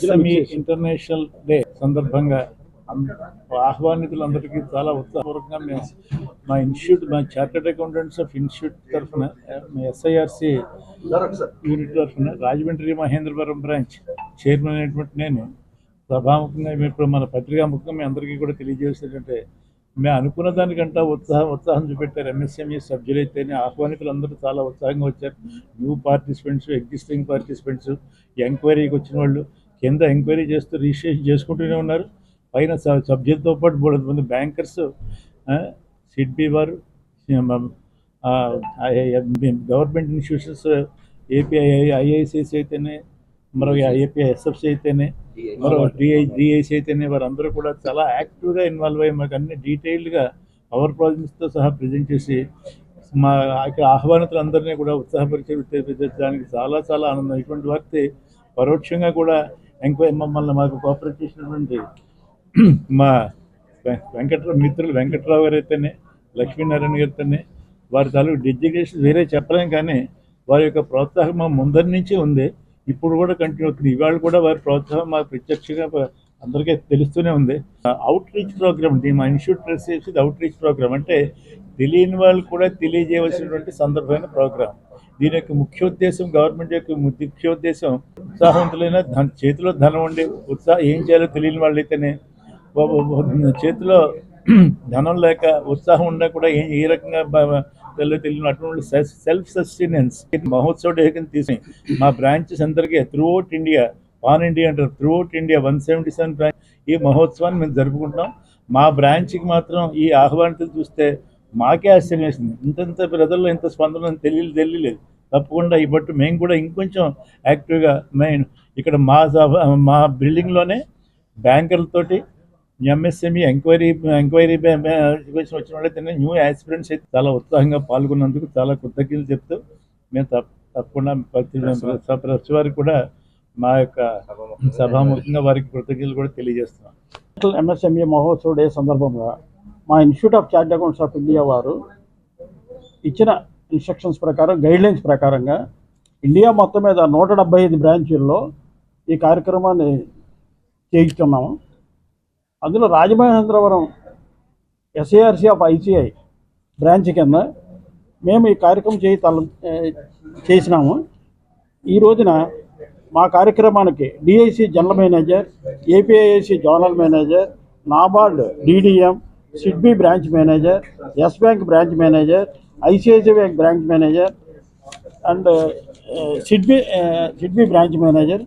MSME international day సందర్భంగా ఆహ్వానితులందరికీ చాలా ఉత్సాహపూర్వకంగా మేము మా ఇన్స్టిట్యూట్ మా చార్టెడ్ అకౌంటెంట్స్ ఆఫ్ ఇన్స్టిట్యూట్ తరఫున ఎస్ఐఆర్సి యూనిట్ తరఫున రాజమండ్రి మహేంద్రవరం బ్రాంచ్ చైర్మన్ అయినటువంటి నేను సభాముఖంగా ఇప్పుడు మన పత్రికాముఖంగా మీ అందరికీ కూడా తెలియజేసేటంటే మేము అనుకున్న దానికంటే ఉత్సాహం ఉత్సాహం చూపెట్టారు ఎంఎస్ఎంఈ సభ్యులైతేనే ఆహ్వానితులు అందరూ చాలా ఉత్సాహంగా వచ్చారు. న్యూ పార్టిసిపెంట్స్ ఎగ్జిస్టింగ్ పార్టిసిపెంట్స్ ఎంక్వైరీకి వచ్చిన వాళ్ళు కింద ఎంక్వైరీ చేస్తూ రిజిస్ట్రేషన్ చేసుకుంటూనే ఉన్నారు. పైన స- సభ్యులతో పాటు మూడు మంది బ్యాంకర్స్ సిడ్బి వారు గవర్నమెంట్ ఇన్స్టిట్యూషన్స్ ఏపీఐ ఐఐసిసి అయితేనే మరో ఏపీ ఎస్ఎఫ్సి అయితేనే మరో డిఐ డిఐసి అయితేనే వారందరూ కూడా చాలా యాక్టివ్గా ఇన్వాల్వ్ అయ్యి మాకు అన్ని డీటెయిల్డ్గా పవర్ ప్రాజెక్ట్స్తో సహా ప్రజెంట్ చేసి మా ఇక్కడ ఆహ్వానితులందరినీ కూడా ఉత్సాహపరిచే దానికి చాలా చాలా ఆనందం. ఇటువంటి వార్త పరోక్షంగా కూడా ఎంక్వైరీ మమ్మల్ని మాకు కోఆపరేట్ చేసినటువంటి మా వెంకట్రావు మిత్రులు వెంకట్రావు గారు అయితేనే లక్ష్మీనారాయణ గారు అయితేనే వారి తాలూకు డెడికేషన్ వేరే చెప్పలేం కానీ వారి యొక్క ప్రోత్సాహం మా ముందరి నుంచి ఉంది. ఇప్పుడు కూడా కంటిన్యూ అవుతుంది. ఇవాళ కూడా వారి ప్రోత్సాహం మాకు ప్రత్యక్షంగా అందరికీ తెలుస్తూనే ఉంది. అవుట్ రీచ్ ప్రోగ్రామ్ మా ఇన్స్టిట్యూట్ ట్రెస్ చేసేది అవుట్ రీచ్ ప్రోగ్రామ్ అంటే తెలియని వాళ్ళు కూడా తెలియజేయవలసినటువంటి సందర్భమైన ప్రోగ్రామ్ దీని యొక్క ముఖ్య ఉద్దేశం గవర్నమెంట్ యొక్క ముఖ్య ఉద్దేశం ఉత్సాహవంతులైన చేతిలో ధనం ఉండి ఉత్సాహం ఏం చేయాలో తెలియని వాళ్ళైతేనే అయితేనే చేతిలో ధనం లేక ఉత్సాహం ఉన్నా కూడా ఏ ఏ రకంగా బ- తెలియ తెలియని అటువంటి సెల్ఫ్ సస్టెనెన్స్ మహోత్సవ డే తీసి మా బ్రాంచెస్ అందరికీ throughout India pan India అంటారు. Throughout India one seventy seven branch ఈ మహోత్సవాన్ని మేము జరుపుకుంటాం మా బ్రాంచ్కి మాత్రం ఈ ఆహ్వానితులు చూస్తే మాకే ఆశ్చర్యం వేసింది. ఇంతంత ప్రజల్లో ఇంత స్పందన తెలియదు తెలియలేదు తప్పకుండా బట్టి మేము కూడా ఇంకొంచెం యాక్టివ్గా మెయిన్ ఇక్కడ మా సభ మా బిల్డింగ్లోనే బ్యాంకర్లతోటి ఎంఎస్ఎంఈ ఎంక్వైరీ ఎంక్వైరీ వచ్చిన వాళ్ళైతే న్యూ యాస్పిరెంట్స్ అయితే చాలా ఉత్సాహంగా పాల్గొన్నందుకు చాలా కృతజ్ఞతలు చెప్తూ మేము తప్ప తప్పకుండా ప్రతి వారికి కూడా మా యొక్క సభాముఖంగా వారికి కృతజ్ఞతలు కూడా తెలియజేస్తున్నాం. ఎంఎస్ఎంఈ మహోత్సవ డే సందర్భంగా మా institute of chart accounts of India వారు ఇచ్చిన ఇన్స్ట్రక్షన్స్ ప్రకారం గైడ్లైన్స్ ప్రకారంగా ఇండియా మొత్తం మీద నూట డెబ్బై ఐదు బ్రాంచీల్లో ఈ కార్యక్రమాన్ని చేయిస్తున్నాము. అందులో Rajamahendravaram SARC of ICI branch కింద మేము ఈ కార్యక్రమం చేయి తల చేసినాము. ఈ రోజున మా కార్యక్రమానికి DIC general manager APIC zonal manager NABARD DDM SIDBI branch manager Yes bank branch manager ICIC bank branch manager and SIDBI SIDBI branch manager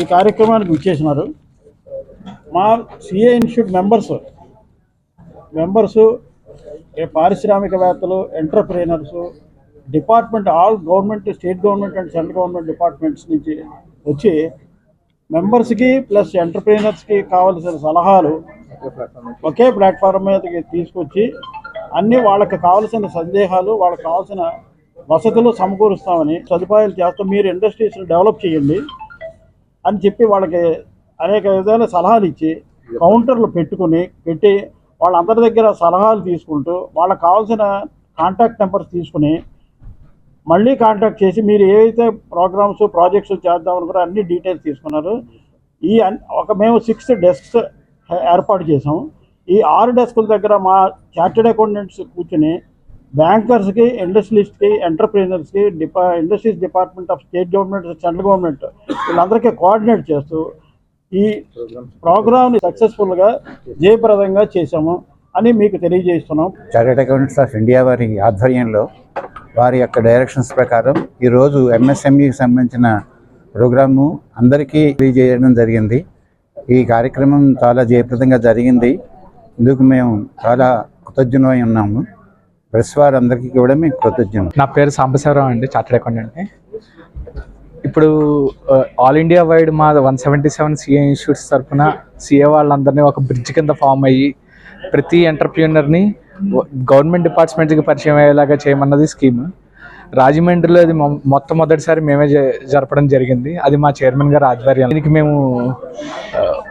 ఈ కార్యక్రమానికి విచ్చేసినారు. మా సిఏ ఇన్స్టిట్యూట్ మెంబర్స్ మెంబర్సు పారిశ్రామికవేత్తలు entrepreneurs department all government state government and central government departments నుంచి వచ్చి మెంబర్స్కి plus ఎంటర్ప్రీనర్స్కి కావలసిన సలహాలు ఒకే ప్లాట్ఫామ్ మీదకి తీసుకొచ్చి అన్ని వాళ్ళకి కావాల్సిన సందేహాలు వాళ్ళకి కావాల్సిన వసతులు సమకూరుస్తామని సదుపాయాలు చేస్తాం. మీరు ఇండస్ట్రీస్ని డెవలప్ చేయండి అని చెప్పి వాళ్ళకి అనేక విధాల సలహాలు ఇచ్చి కౌంటర్లు పెట్టుకుని పెట్టి వాళ్ళందరి దగ్గర సలహాలు తీసుకుంటూ వాళ్ళకి కావాల్సిన కాంటాక్ట్ నెంబర్స్ తీసుకుని మళ్ళీ కాంటాక్ట్ చేసి మీరు ఏవైతే ప్రోగ్రామ్స్ ప్రాజెక్ట్స్ చేద్దాం అనుకున్నారో అన్ని డీటెయిల్స్ తీసుకున్నారు. ఈ అన్- ఒక మేము సిక్స్ డెస్క్స్ ఏర్పాటు చేసాం ఈ ఆరు డెస్కుల దగ్గర మా చార్టెడ్ అకౌంటెంట్స్ కూర్చుని బ్యాంకర్స్కి ఇండస్ట్రియలిస్ట్కి ఎంటర్ప్రీనర్స్కి డిపా industries department of state government central government వీళ్ళందరికీ కోఆర్డినేట్ చేస్తూ ఈ ప్రోగ్రామ్ని సక్సెస్ఫుల్గా జయప్రదంగా చేశాము అని మీకు తెలియజేస్తున్నాం. చార్టెడ్ అకౌంటెంట్స్ ఆఫ్ ఇండియా వారి ఆధ్వర్యంలో వారి యొక్క డైరెక్షన్స్ ప్రకారం ఈరోజు ఎంఎస్ఎంఈకి సంబంధించిన ప్రోగ్రాము అందరికీ తెలియజేయడం జరిగింది. ఈ కార్యక్రమం చాలా జయప్రదంగా జరిగింది. ఇందుకు మేము చాలా కృతజ్ఞమై ఉన్నాము. ప్రెస్ వారందరికీ కూడా మేము కృతజ్ఞం నా పేరు సాంబశివరావు అండి చార్టెడ్ అకౌంటెంట్ ఇప్పుడు ఆల్ ఇండియా వైడ్ మా one seventy seven CA institutes తరఫున సిఏ వాళ్ళందరినీ ఒక బ్రిడ్జ్ కింద ఫామ్ అయ్యి ప్రతి ఎంటర్ప్రీనర్ని గవర్నమెంట్ డిపార్ట్మెంట్కి పరిచయం అయ్యేలాగా చేయమన్నది స్కీమ్. రాజమండ్రిలో అది మొట్టమొదటిసారి మేమే జరపడం జరిగింది. అది మా చైర్మన్ గారు ఆధ్వర్యం దీనికి మేము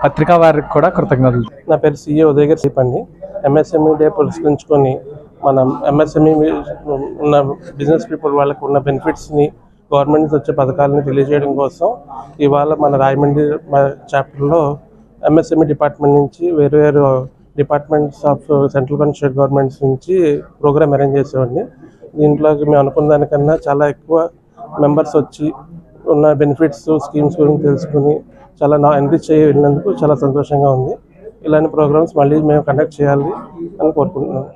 పత్రికా వారికి కూడా కృతజ్ఞతలు. నా పేరు సిఏ ఉదయ్ గారు చెప్పండి ఎంఎస్ఎంఈ డే పురస్కరించుకొని మనం ఎంఎస్ఎంఈ ఉన్న బిజినెస్ పీపుల్ వాళ్ళకు ఉన్న బెనిఫిట్స్ని గవర్నమెంట్ నుంచి వచ్చే పథకాలను తెలియజేయడం కోసం ఇవాళ మన రాజమండ్రి చాప్టర్లో ఎంఎస్ఎంఈ డిపార్ట్మెంట్ నుంచి వేరు వేరు departments of central and state governments నుంచి ప్రోగ్రామ్ అరేంజ్ చేసేవాడిని. దీంట్లో మేము అనుకున్న దానికన్నా చాలా ఎక్కువ మెంబర్స్ వచ్చి ఉన్న బెనిఫిట్స్ స్కీమ్స్ గురించి తెలుసుకుని చాలా నా ఎన్రిచ్ అయ్యి వెళ్ళినందుకు చాలా సంతోషంగా ఉంది. ఇలాంటి ప్రోగ్రామ్స్ మళ్ళీ మేము కండక్ట్ చేయాలి అని కోరుకుంటున్నాను.